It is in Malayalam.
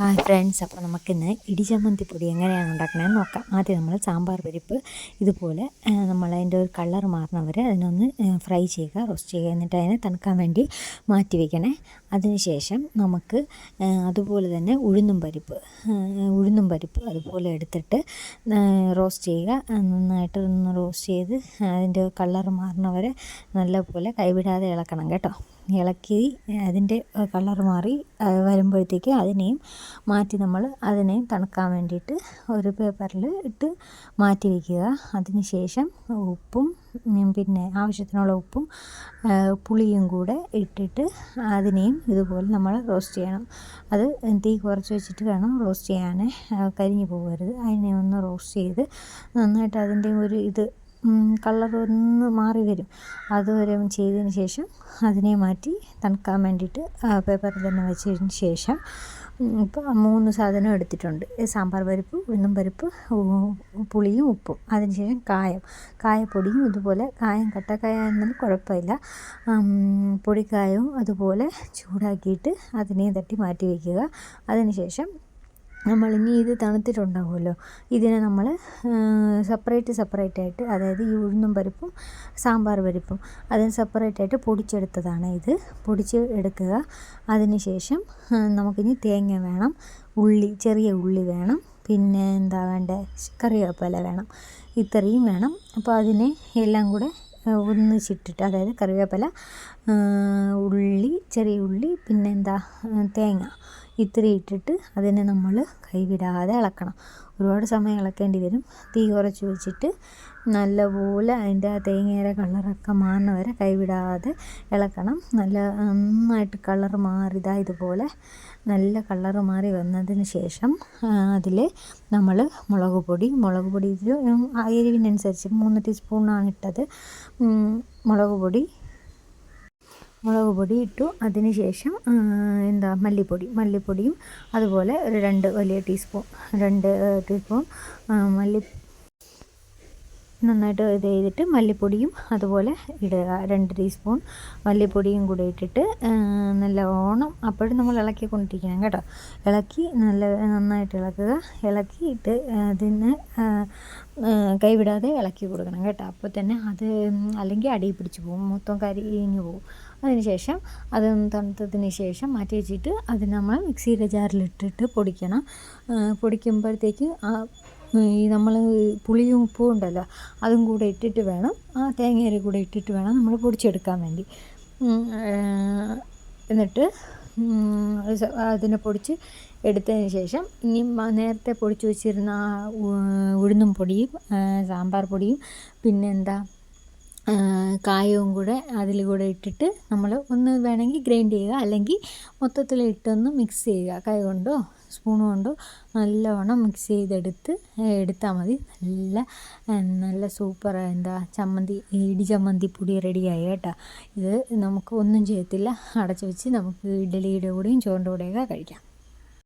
ഹായ് ഫ്രണ്ട്സ് അപ്പോൾ നമുക്കിന്ന് ഇടിചമ്മന്തി പൊടി എങ്ങനെയാണ് ഉണ്ടാക്കണമെന്ന് നോക്കാം. ആദ്യം നമ്മൾ സാമ്പാർ പരിപ്പ് ഇതുപോലെ നമ്മൾ അതിന്റെ ഒരു കളർ മാറുന്നവരെ അതിനൊന്ന് ഫ്രൈ ചെയ്യുക റോസ്റ്റ് ചെയ്യുക. എന്നിട്ട് അതിനെ തണുക്കാൻ വേണ്ടി മാറ്റി വയ്ക്കണേ അതിനുശേഷം നമുക്ക് അതുപോലെ തന്നെ ഉഴുന്നും പരിപ്പ് ഉഴുന്നും പരിപ്പ് അതുപോലെ എടുത്തിട്ട് റോസ്റ്റ് ചെയ്യുക. നന്നായിട്ട് ഒന്ന് റോസ്റ്റ് ചെയ്ത് അതിന്റെ കളർ മാറുന്നവരെ നല്ലപോലെ കൈവിടാതെ ഇളക്കണം കേട്ടോ. ഇളക്കി അതിന്റെ കളർ മാറി വരുമ്പോഴത്തേക്ക് അതിനെയും മാറ്റി നമ്മൾ അതിനെയും തണുക്കാൻ വേണ്ടിയിട്ട് ഒരു പേപ്പറിൽ ഇട്ട് മാറ്റി വയ്ക്കുക അതിന് ശേഷം ഉപ്പും പിന്നെ ആവശ്യത്തിനുള്ള ഉപ്പും പുളിയും കൂടെ ഇട്ടിട്ട് അതിനെയും ഇതുപോലെ നമ്മൾ റോസ്റ്റ് ചെയ്യണം. അത് തീ കുറച്ച് വെച്ചിട്ട് വേണം റോസ്റ്റ് ചെയ്യാൻ കരിഞ്ഞു പോകരുത്. അതിനെ ഒന്ന് റോസ്റ്റ് ചെയ്ത് നന്നായിട്ട് അതിന്റെ ഒരു ഇത് കളർ ഒന്ന് മാറി വരും. അതുവരെ ചെയ്തതിന് ശേഷം അതിനെ മാറ്റി തണുക്കാൻ വേണ്ടിയിട്ട് പേപ്പറിൽ തന്നെ വെച്ചതിന് ശേഷം ഇപ്പോൾ മൂന്ന് സാധനം എടുത്തിട്ടുണ്ട്. സാമ്പാർ പരിപ്പ് ഉഴുന്നും പരിപ്പ് പുളിയും ഉപ്പും. അതിനുശേഷം കായം. കായപ്പൊടിയും ഇതുപോലെ കായം കട്ടക്കായ എന്നാലും കുഴപ്പമില്ല. പൊടിക്കായവും അതുപോലെ ചൂടാക്കിയിട്ട് അതിനെ തട്ടി മാറ്റി വയ്ക്കുക. അതിനുശേഷം നമ്മളിനി ഇത് തണുത്തിട്ടുണ്ടാവുമല്ലോ. ഇതിനെ നമ്മൾ സെപ്പറേറ്റ് സെപ്പറേറ്റ് ആയിട്ട് അതായത് ഈ ഉഴുന്നും പരിപ്പും സാമ്പാർ പരിപ്പും അതിന് സെപ്പറേറ്റ് ആയിട്ട് പൊടിച്ചെടുത്തതാണ് ഇത്. പൊടിച്ച് എടുക്കുക. അതിനുശേഷം നമുക്കിനി തേങ്ങ വേണം ഉള്ളി ചെറിയ ഉള്ളി വേണം പിന്നെ എന്താ വേണ്ടത് കറിവേപ്പില വേണം ഇത്രയും വേണം. അപ്പോൾ അതിനെ എല്ലാം കൂടെ ഒന്നിച്ചിട്ടിട്ട് അതായത് കറിവേപ്പില ഉള്ളി ചെറിയ ഉള്ളി പിന്നെന്താ തേങ്ങ ഇത്രയും ഇട്ടിട്ട് അതിനെ നമ്മൾ കൈവിടാതെ ഇളക്കണം ഒരുപാട് സമയം ഇളക്കേണ്ടി വരും. തീ കുറച്ച് വെച്ചിട്ട് നല്ലപോലെ അതിന്റെ ആ തേങ്ങയുടെ കളറൊക്കെ മാറുന്ന വരെ കൈവിടാതെ ഇളക്കണം. നല്ല നന്നായിട്ട് കളർ മാറിതാ ഇതുപോലെ നല്ല കളർ മാറി വന്നതിന് ശേഷം അതിൽ നമ്മൾ മുളക് പൊടി മുളക് പൊടി എരിവിനനുസരിച്ച് മൂന്ന് ടീസ്പൂണാണ് ഇട്ടത്. മുളക് പൊടി മുളക് പൊടി ഇട്ടു. അതിന് ശേഷം എന്താ മല്ലിപ്പൊടി. മല്ലിപ്പൊടിയും അതുപോലെ ഒരു രണ്ട് വലിയ ടീസ്പൂൺ രണ്ട് ടീസ്പൂൺ മല്ലി നന്നായിട്ട് ഇത് ചെയ്തിട്ട് മല്ലിപ്പൊടിയും അതുപോലെ ഇടുക. രണ്ട് ടീസ്പൂൺ മല്ലിപ്പൊടിയും കൂടെ ഇട്ടിട്ട് നല്ലോണം അപ്പോഴും നമ്മൾ ഇളക്കി കൊണ്ടിരിക്കണം കേട്ടോ. ഇളക്കി നല്ല നന്നായിട്ട് ഇളക്കുക. ഇളക്കിയിട്ട് അതിന് കൈവിടാതെ ഇളക്കി കൊടുക്കണം കേട്ടോ. അപ്പോൾ തന്നെ അത് അല്ലെങ്കിൽ അടി പിടിച്ച് പോകും. മൊത്തം കരിഞ്ഞു പോകും. അതിനുശേഷം അത് തണുത്തതിന് ശേഷം മാറ്റി വെച്ചിട്ട് അത് നമ്മൾ മിക്സിയുടെ ജാറിലിട്ടിട്ട് പൊടിക്കണം. പൊടിക്കുമ്പോഴത്തേക്ക് ആ ഈ നമ്മൾ പുളിയും ഉപ്പും ഉണ്ടല്ലോ അതും കൂടെ ഇട്ടിട്ട് വേണം. ആ തേങ്ങയിൽ കൂടെ ഇട്ടിട്ട് വേണം നമ്മൾ പൊടിച്ചെടുക്കാൻ വേണ്ടി. എന്നിട്ട് അതിനെ പൊടിച്ച് എടുത്തതിന് ശേഷം ഇനി നേരത്തെ പൊടിച്ച് വെച്ചിരുന്ന ആ ഉഴുന്നും പൊടിയും സാമ്പാർ പൊടിയും പിന്നെ എന്താ കായവും കൂടെ അതിൽ കൂടെ ഇട്ടിട്ട് നമ്മൾ ഒന്ന് വേണമെങ്കിൽ ഗ്രൈൻഡ് ചെയ്യുക. അല്ലെങ്കിൽ മൊത്തത്തിൽ ഇട്ടൊന്ന് മിക്സ് ചെയ്യുക. കൈ കൊണ്ടോ സ്പൂൺ കൊണ്ടോ നല്ലവണ്ണം മിക്സ് ചെയ്തെടുത്ത് എടുത്താൽ മതി. നല്ല നല്ല സൂപ്പർ എന്താ ചമ്മന്തി ഇടി ചമ്മന്തി പൊടി റെഡിയായി കേട്ടോ. ഇത് നമുക്ക് ഒന്നും ചെയ്യത്തില്ല. അടച്ചു വെച്ച് നമുക്ക് ഇഡ്ഡലിയുടെ കൂടെയും ചോറിന്റെ കൂടെയൊക്കെ കഴിക്കാം.